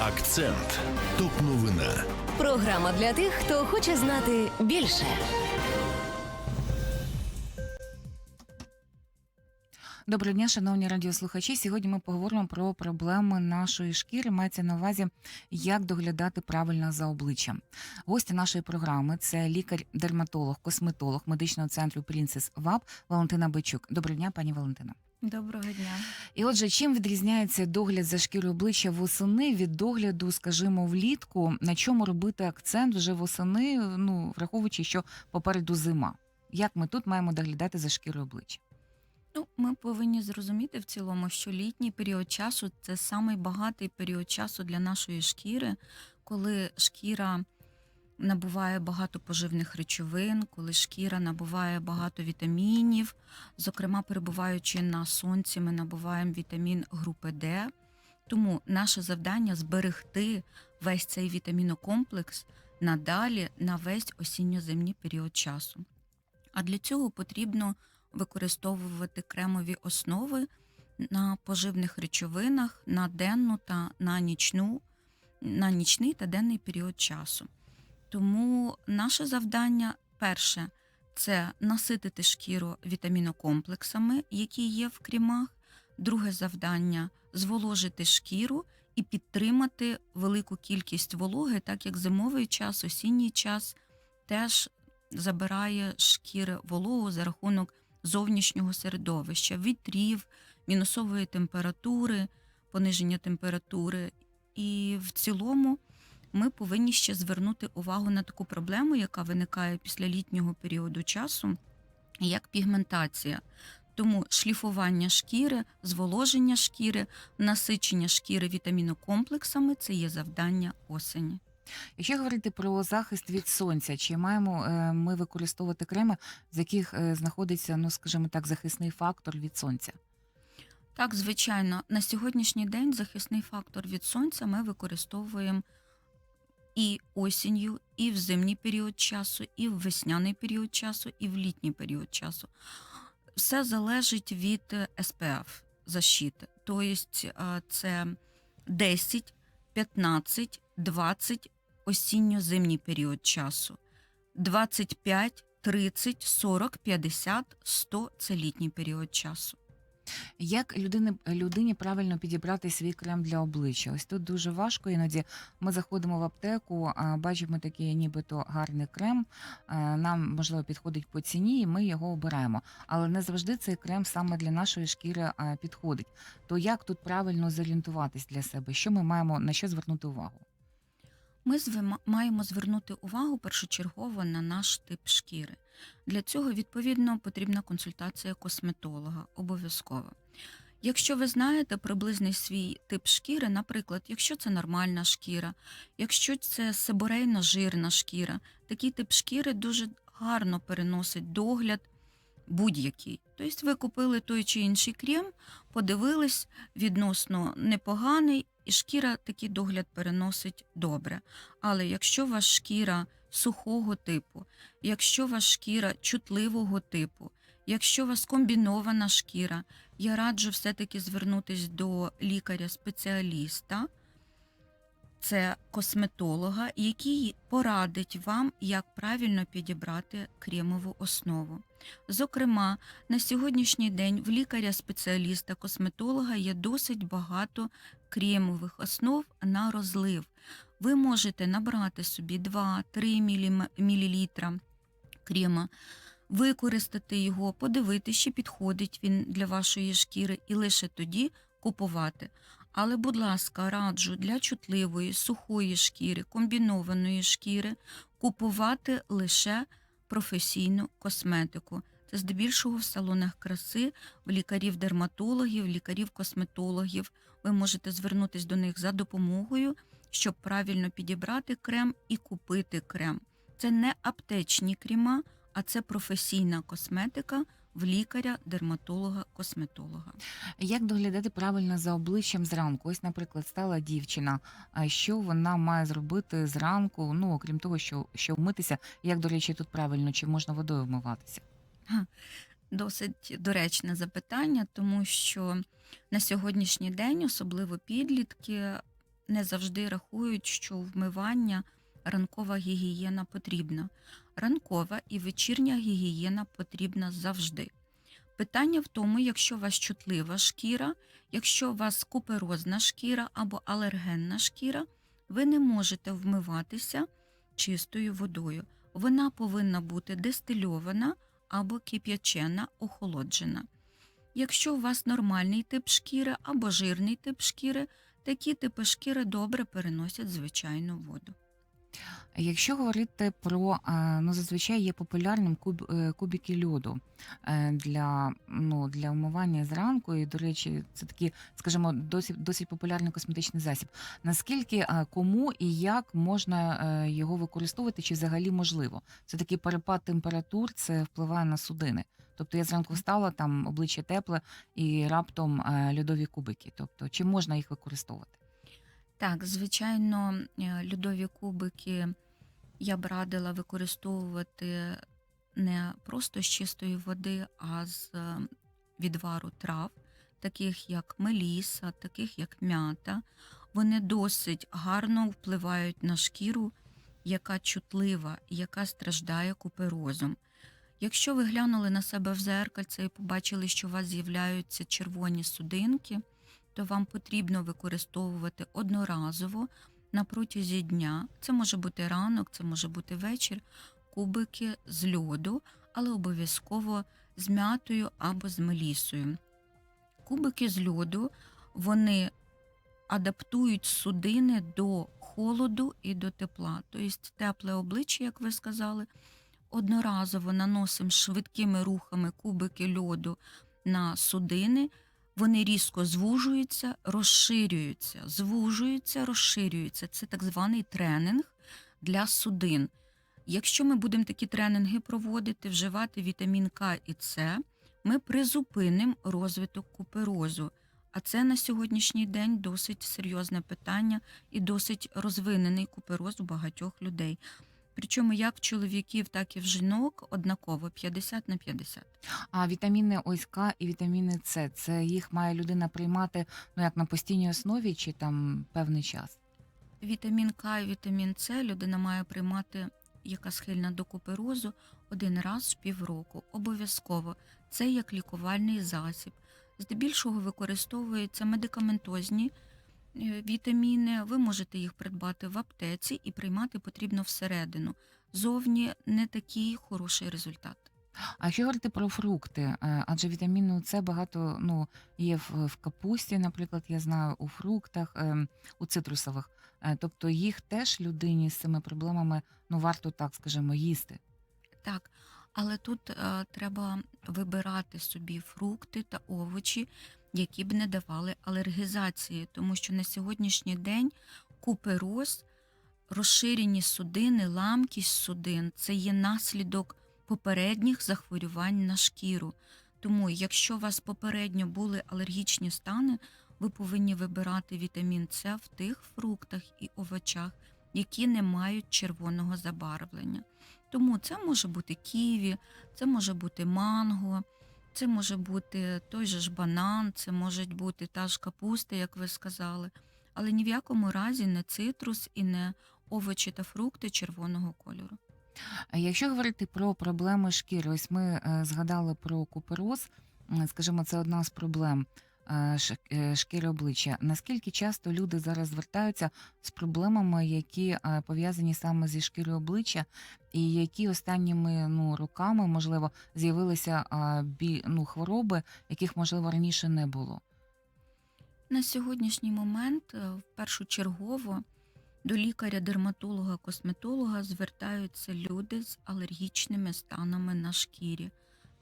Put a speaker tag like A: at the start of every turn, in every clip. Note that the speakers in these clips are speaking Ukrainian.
A: Акцент. Топ новина.
B: Програма для тих, хто хоче знати більше.
C: Доброго дня, шановні радіослухачі. Сьогодні ми поговоримо про проблеми нашої шкіри. Мається на увазі, як доглядати правильно за обличчям. Гості нашої програми це лікар-дерматолог, косметолог медичного центру Принцес ВАП Валентина Бичук. Доброго дня, пані Валентина.
D: Доброго дня.
C: І отже, чим відрізняється догляд за шкірою обличчя восени від догляду, скажімо, влітку? На чому робити акцент вже восени, ну враховуючи, що попереду зима? Як ми тут маємо доглядати за шкірою обличчя?
D: Ну, ми повинні зрозуміти в цілому, що літній період часу це самий багатий період часу для нашої шкіри, коли шкіра набуває багато поживних речовин, коли шкіра набуває багато вітамінів. Зокрема, перебуваючи на сонці, ми набуваємо вітамін групи Д. Тому наше завдання зберегти весь цей вітамінокомплекс надалі на весь осінньо-зимній період часу. А для цього потрібно використовувати кремові основи на поживних речовинах на денну та на нічну, на нічний та денний період часу. Тому наше завдання перше це наситити шкіру вітамінокомплексами, які є в крімах. Друге завдання зволожити шкіру і підтримати велику кількість вологи, так як зимовий час, осінній час теж забирає шкіри вологу за рахунок зовнішнього середовища, вітрів, мінусової температури, пониження температури. І в цілому ми повинні ще звернути увагу на таку проблему, яка виникає після літнього періоду часу, як пігментація. Тому шліфування шкіри, зволоження шкіри, насичення шкіри вітамінокомплексами це є завдання осені.
C: Якщо говорити про захист від сонця, чи маємо е, ми використовувати креми, з яких е, знаходиться, ну скажімо так, захисний фактор від сонця?
D: Так, звичайно, на сьогоднішній день захисний фактор від сонця ми використовуємо і осінню, і в зимній період часу, і в весняний період часу, і в літній період часу. Все залежить від е, SPF защити. Тобто е, це 10, 15, 20 осінньо-зимній період часу, 25, 30, 40, 50, 100 це літній період часу.
C: Як людини, людині правильно підібрати свій крем для обличчя? Ось тут дуже важко. Іноді ми заходимо в аптеку, бачимо такий нібито гарний крем. Нам можливо підходить по ціні, і ми його обираємо. Але не завжди цей крем саме для нашої шкіри підходить. То як тут правильно зорієнтуватись для себе? Що ми маємо на що звернути увагу?
D: Ми маємо звернути увагу першочергово на наш тип шкіри. Для цього, відповідно, потрібна консультація косметолога обов'язково. Якщо ви знаєте приблизний свій тип шкіри, наприклад, якщо це нормальна шкіра, якщо це сиборейно жирна шкіра, такий тип шкіри дуже гарно переносить догляд будь-який. Тобто ви купили той чи інший крем, подивились відносно непоганий, і шкіра такий догляд переносить добре. Але якщо ваша шкіра сухого типу, якщо ваша шкіра чутливого типу, якщо у вас комбінована шкіра, я раджу все-таки звернутися до лікаря-спеціаліста, це косметолога, який порадить вам, як правильно підібрати кремову основу. Зокрема, на сьогоднішній день в лікаря-спеціаліста, косметолога є досить багато кремових основ на розлив. Ви можете набрати собі 2-3 мл крема, використати його, подивитися, чи підходить він для вашої шкіри, і лише тоді купувати. Але, будь ласка, раджу для чутливої, сухої шкіри, комбінованої шкіри купувати лише професійну косметику. Це здебільшого в салонах краси, в лікарів-дерматологів, лікарів-косметологів. Ви можете звернутися до них за допомогою, щоб правильно підібрати крем і купити крем. Це не аптечні крема, а це професійна косметика в лікаря, дерматолога, косметолога.
C: Як доглядати правильно за обличчям зранку? Ось, наприклад, стала дівчина. А що вона має зробити зранку? Ну окрім того, що, що вмитися, як до речі, тут правильно чи можна водою вмиватися?
D: Досить доречне запитання, тому що на сьогоднішній день, особливо підлітки, не завжди рахують, що вмивання ранкова гігієна потрібна. Ранкова і вечірня гігієна потрібна завжди. Питання в тому, якщо у вас чутлива шкіра, якщо у вас куперозна шкіра або алергенна шкіра, ви не можете вмиватися чистою водою. Вона повинна бути дистильована або кип'ячена, охолоджена. Якщо у вас нормальний тип шкіри або жирний тип шкіри, такі типи шкіри добре переносять звичайну воду.
C: Якщо говорити про е, ну зазвичай є популярним куб, е, кубики льоду е, для, ну, для вмивання зранку, і, до речі, це такий, скажімо, досить, досить популярний косметичний засіб. Наскільки кому і як можна його використовувати, чи взагалі можливо? Це такий перепад температур, це впливає на судини. Тобто я зранку встала, там обличчя тепле і раптом льодові кубики. Тобто, чи можна їх використовувати?
D: Так, звичайно, е, льодові кубики я б радила використовувати не просто з чистої води, а з е, відвару трав, таких як меліса, таких як м'ята. Вони досить гарно впливають на шкіру, яка чутлива, яка страждає куперозом. Якщо ви глянули на себе в зеркальце і побачили, що у вас з'являються червоні судинки, то вам потрібно використовувати одноразово на протязі дня. Це може бути ранок, це може бути вечір, кубики з льоду, але обов'язково з м'ятою або з мелісою. Кубики з льоду вони адаптують судини до холоду і до тепла. Тобто тепле обличчя, як ви сказали, одноразово наносимо швидкими рухами кубики льоду на судини. Вони різко звужуються, розширюються, звужуються, розширюються. Це так званий тренинг для судин. Якщо ми будемо такі тренінги проводити, вживати вітамін К і С, ми призупинимо розвиток куперозу. А це на сьогоднішній день досить серйозне питання і досить розвинений купероз у багатьох людей. Причому як в чоловіків, так і в жінок однаково 50 на 50.
C: А вітаміни ось К і вітаміни С, це їх має людина приймати ну як на постійній основі чи там певний час?
D: Вітамін К і вітамін С людина має приймати, яка схильна до куперозу, один раз в півроку. Обов'язково. Це як лікувальний засіб. Здебільшого використовуються медикаментозні вітаміни. Ви можете їх придбати в аптеці і приймати потрібно всередину. Зовні не такий хороший результат.
C: А якщо говорити про фрукти, е, адже вітаміну С багато ну є в, капусті, наприклад, я знаю, у фруктах, ем, у цитрусових. Е, Тобто їх теж людині з цими проблемами ну варто так, скажімо, їсти.
D: Так, але тут е, треба вибирати собі фрукти та овочі, які б не давали алергізації, тому що на сьогоднішній день купероз, розширені судини, ламкість судин це є наслідок попередніх захворювань на шкіру. Тому, якщо у вас попередньо були алергічні стани, ви повинні вибирати вітамін С в тих фруктах і овочах, які не мають червоного забарвлення. Тому це може бути ківі, це може бути манго, це може бути той же ж банан, це може бути та ж капуста, як ви сказали. Але ні в якому разі не цитрус і не овочі та фрукти червоного кольору.
C: А Якщо говорити про проблеми шкіри, ось ми е, згадали про купероз, скажімо, це одна з проблем шкіри обличчя. Наскільки часто люди зараз звертаються з проблемами, які е, пов'язані саме зі шкірою обличчя, і які останніми ну, роками, можливо, з'явилися ну, хвороби, яких, можливо, раніше не було?
D: На сьогоднішній момент е, першочергово до лікаря-дерматолога, косметолога звертаються люди з алергічними станами на шкірі.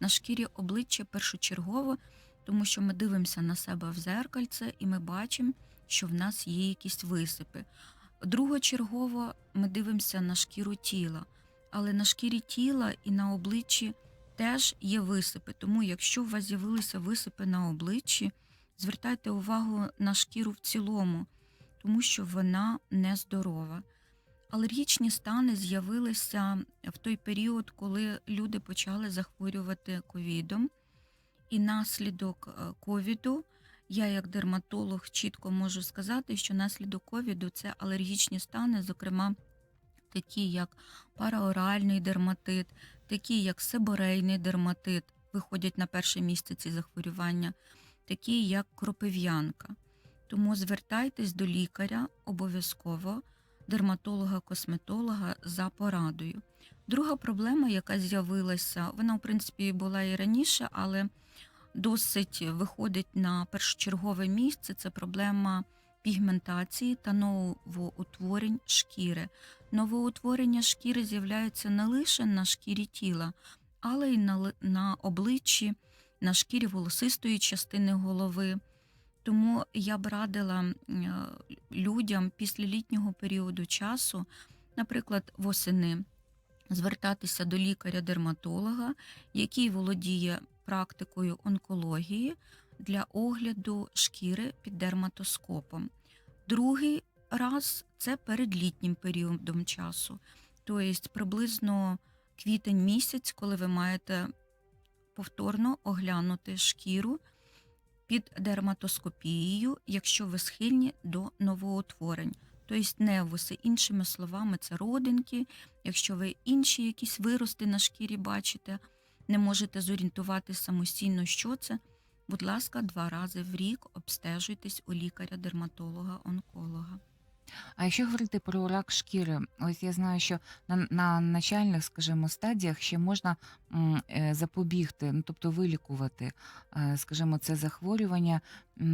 D: На шкірі обличчя першочергово, тому що ми дивимося на себе в зеркальце і ми бачимо, що в нас є якісь висипи. Другочергово ми дивимося на шкіру тіла, але на шкірі тіла і на обличчі теж є висипи. Тому, якщо у вас з'явилися висипи на обличчі, звертайте увагу на шкіру в цілому, тому що вона нездорова. Алергічні стани з'явилися в той період, коли люди почали захворювати ковідом, і наслідок е, ковіду Я, як дерматолог, чітко можу сказати, що наслідок ковіду це алергічні стани, зокрема такі як параоральний дерматит, такі як себорейний дерматит, виходять на перше місце ці захворювання, такі як кропив'янка. Тому звертайтесь до лікаря обов'язково, дерматолога-косметолога за порадою. Друга проблема, яка з'явилася, вона, в принципі, була і раніше, але досить виходить на першочергове місце. Це проблема пігментації та новоутворень шкіри. Новоутворення шкіри з'являються не лише на шкірі тіла, але й на, на обличчі, на шкірі волосистої частини голови. Тому я б радила е, людям після літнього періоду часу, наприклад, восени, звертатися до лікаря-дерматолога, який володіє практикою онкології для огляду шкіри під дерматоскопом. Другий раз це перед літнім періодом часу, тобто приблизно квітень місяць, коли ви маєте повторно оглянути шкіру під дерматоскопією, якщо ви схильні до новоутворень. Тобто невуси, іншими словами, це родинки. Якщо ви інші якісь вирости на шкірі бачите, не можете зорієнтувати самостійно, що це, будь ласка, два рази в рік обстежуйтесь у лікаря-дерматолога-онколога.
C: А якщо говорити про рак шкіри, ось я знаю, що на, на начальних, скажімо, стадіях ще можна м, е, запобігти, ну тобто вилікувати, е, скажімо, це захворювання,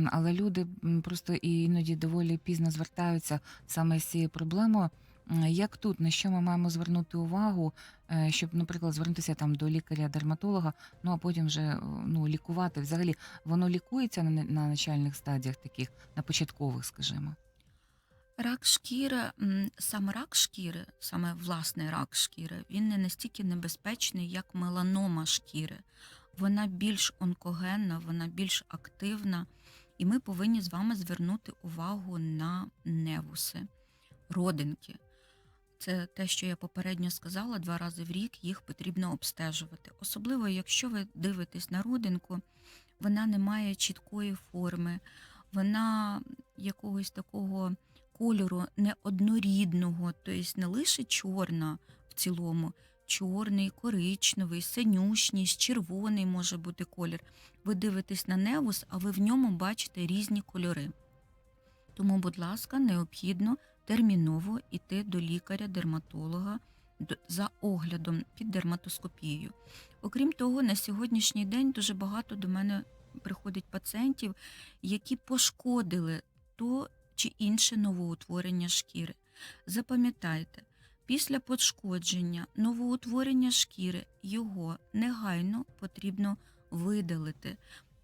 C: але люди просто іноді доволі пізно звертаються саме з цією проблемою. М, Як тут на що ми маємо звернути увагу, е, щоб, наприклад, звернутися там до лікаря-дерматолога, ну а потім вже е, ну лікувати? Взагалі воно лікується на, на начальних стадіях, таких на початкових, скажімо.
D: Рак шкіри, саме рак шкіри, саме власний рак шкіри, він не настільки небезпечний, як меланома шкіри. Вона більш онкогенна, вона більш активна, і ми повинні з вами звернути увагу на невуси, родинки. Це те, що я попередньо сказала, два рази в рік їх потрібно обстежувати. Особливо, якщо ви дивитесь на родинку, вона не має чіткої форми, вона якогось такого кольору неоднорідного, тобто не лише чорна в цілому, чорний, коричневий, синюшній, червоний може бути колір. Ви дивитесь на невус, а ви в ньому бачите різні кольори. Тому, будь ласка, необхідно терміново йти до лікаря-дерматолога за оглядом під дерматоскопією. Окрім того, на сьогоднішній день дуже багато до мене приходить пацієнтів, які пошкодили то чи інше новоутворення шкіри. Запам'ятайте, після пошкодження новоутворення шкіри його негайно потрібно видалити,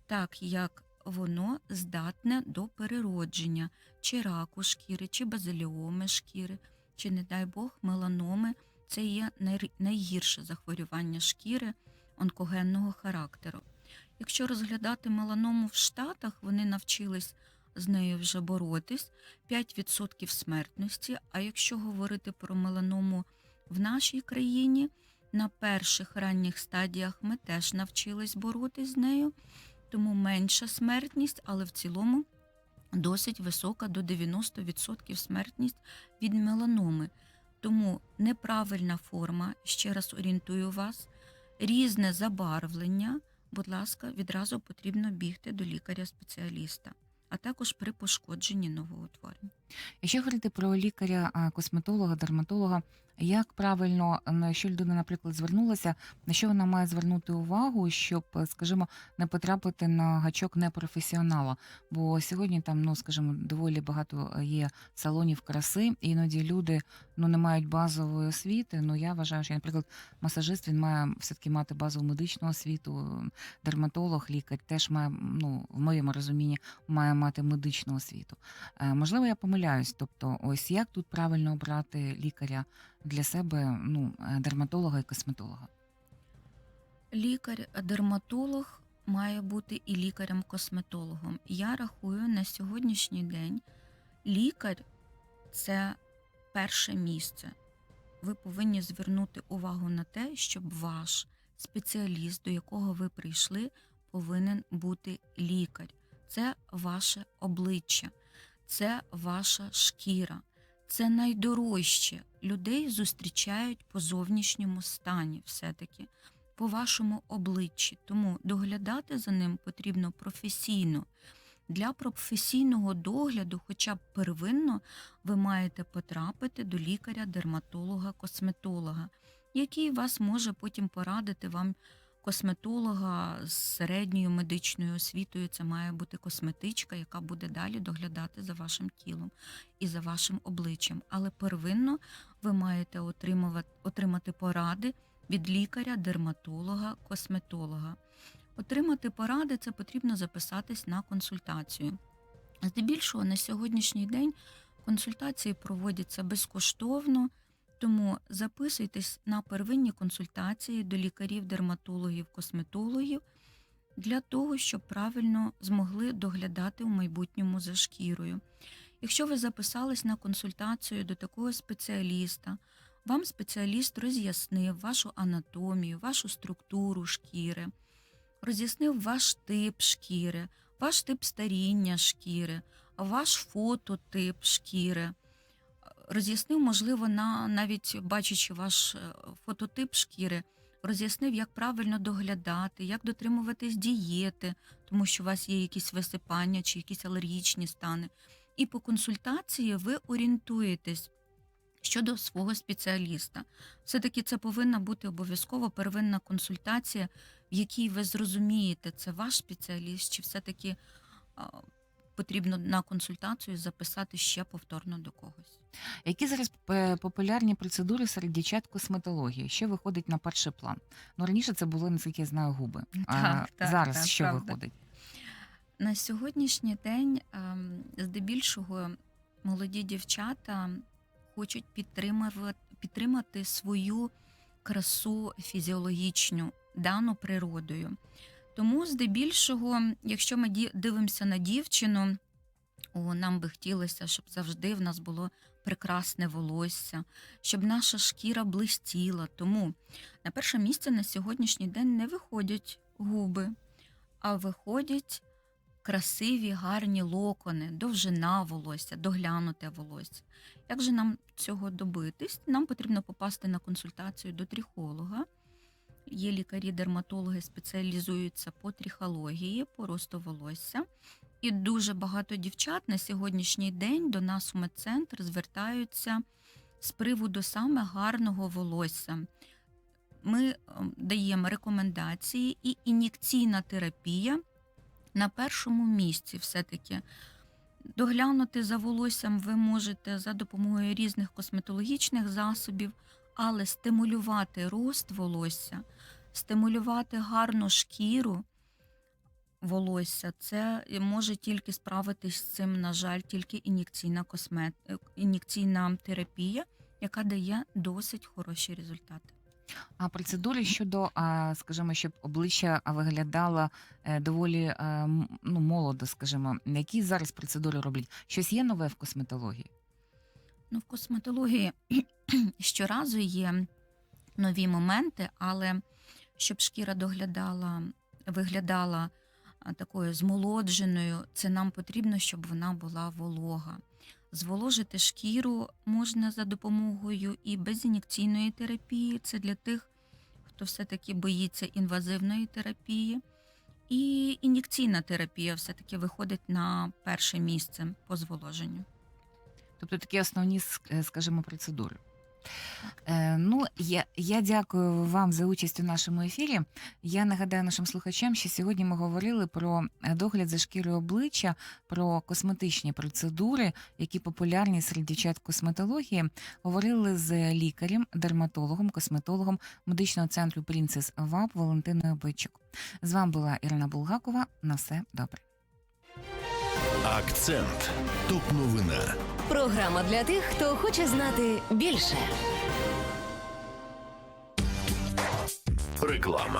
D: так як воно здатне до переродження чи раку шкіри, чи базиліоми шкіри, чи, не дай Бог, меланоми. Це є найгірше захворювання шкіри онкогенного характеру. Якщо розглядати меланому в Штатах, вони навчились з нею вже боротись 5% смертності. А якщо говорити про меланому в нашій країні, на перших ранніх стадіях ми теж навчились боротись з нею, тому менша смертність, але в цілому досить висока до 90% смертність від меланоми. Тому неправильна форма, ще раз орієнтую вас, різне забарвлення, будь ласка, відразу потрібно бігти до лікаря-спеціаліста, а також при пошкодженні новоутворень.
C: Якщо говорити про лікаря, косметолога, дерматолога, як правильно, на якщо людина, наприклад, звернулася, на що вона має звернути увагу, щоб, скажімо, не потрапити на гачок непрофесіонала? Бо сьогодні там, ну скажімо, доволі багато е, є салонів краси, іноді люди ну не мають базової освіти. Ну я вважаю, що, наприклад, масажист він має все таки мати базову медичну освіту, дерматолог, лікар теж має, ну в моєму розумінні, має мати медичну освіту. Е, Можливо, я помиляюсь. Тобто, ось як тут правильно обрати лікаря для себе, ну, е, дерматолога і косметолога?
D: Лікар-дерматолог має бути і лікарем-косметологом. Я рахую на сьогоднішній день лікар це перше місце. Ви повинні звернути увагу на те, щоб ваш спеціаліст, до якого ви прийшли, повинен бути лікар. це ваше обличчя, це ваша шкіра, це найдорожче. Людей зустрічають по зовнішньому стані, все-таки, по вашому обличчі. Тому доглядати за ним потрібно професійно. Для професійного догляду, хоча б первинно, ви маєте потрапити до лікаря-дерматолога-косметолога, який вас може потім порадити вам косметолога з середньою медичною освітою. Це має бути косметичка, яка буде далі доглядати за вашим тілом і за вашим обличчям. Але первинно ви маєте отримувати, отримати поради від лікаря, дерматолога, косметолога. Отримати поради це потрібно записатись на консультацію. Здебільшого на сьогоднішній день консультації проводяться безкоштовно, тому записуйтесь на первинні консультації до лікарів, дерматологів, косметологів для того, щоб правильно змогли доглядати в майбутньому за шкірою. Якщо ви записались на консультацію до такого спеціаліста, вам спеціаліст роз'яснив вашу анатомію, вашу структуру шкіри, роз'яснив ваш тип шкіри, ваш тип старіння шкіри, ваш фототип шкіри. Роз'яснив, можливо, на навіть бачачи ваш е, фототип шкіри, роз'яснив, як правильно доглядати, як дотримуватись дієти, тому що у вас є якісь висипання чи якісь алергічні стани. І по консультації ви орієнтуєтесь щодо свого спеціаліста. Все-таки це повинна бути обов'язково первинна консультація, в якій ви зрозумієте, це ваш спеціаліст, чи все-таки потрібно на консультацію записати ще повторно до когось.
C: Які зараз е, популярні процедури серед дівчат косметології? Що виходить на перший план? Ну раніше це були, наскільки я знаю, губи. а
D: Так, так,
C: зараз
D: так,
C: що
D: правда.
C: виходить?
D: На сьогоднішній день ем, здебільшого молоді дівчата хочуть підтримувати, підтримати свою красу фізіологічну, дану природою. Тому, здебільшого, якщо ми дивимося на дівчину, о, нам би хотілося, щоб завжди в нас було прекрасне волосся, щоб наша шкіра блистіла. Тому на перше місце на сьогоднішній день не виходять губи, а виходять красиві, гарні локони, довжина волосся, доглянуте волосся. Як же нам цього добитись? Нам потрібно попасти на консультацію до трихолога. Є лікарі-дерматологи, спеціалізуються по трихології, по росту волосся. І дуже багато дівчат на сьогоднішній день до нас у медцентр звертаються з приводу саме гарного волосся. Ми ем, даємо рекомендації, і ін'єкційна терапія на першому місці все-таки. Доглянути за волоссям ви можете за допомогою різних косметологічних засобів, але стимулювати рост волосся, стимулювати гарну шкіру волосся, це може тільки справитись з цим, на жаль, тільки ін'єкційна космет... е, ін'єкційна терапія, яка дає досить хороші результати.
C: А процедури щодо, скажімо, щоб обличчя виглядало е, доволі е, ну, молодо, скажімо, які зараз процедури роблять? Щось є нове в косметології?
D: Ну, в косметології щоразу є нові моменти, але щоб шкіра доглядала, виглядала такою змолодженою, це нам потрібно, щоб вона була волога. Зволожити шкіру можна за допомогою і безін'єкційної терапії. Це для тих, хто все-таки боїться інвазивної терапії. І ін'єкційна терапія все-таки виходить на перше місце по зволоженню.
C: Тобто такі основні, е, скажімо, процедури. Е, ну, я, я дякую вам за участь у нашому ефірі. Я нагадаю нашим слухачам, що сьогодні ми говорили про е, догляд за шкірою обличчя, про косметичні процедури, які популярні серед дівчат косметології. Говорили з лікарем, дерматологом, косметологом медичного центру Принцес ВАП Валентиною Бойчук. З вами була Ірина Булгакова. На все добре.
A: Акцент. Топ новина.
B: Програма для тих, хто хоче знати більше.
A: Реклама.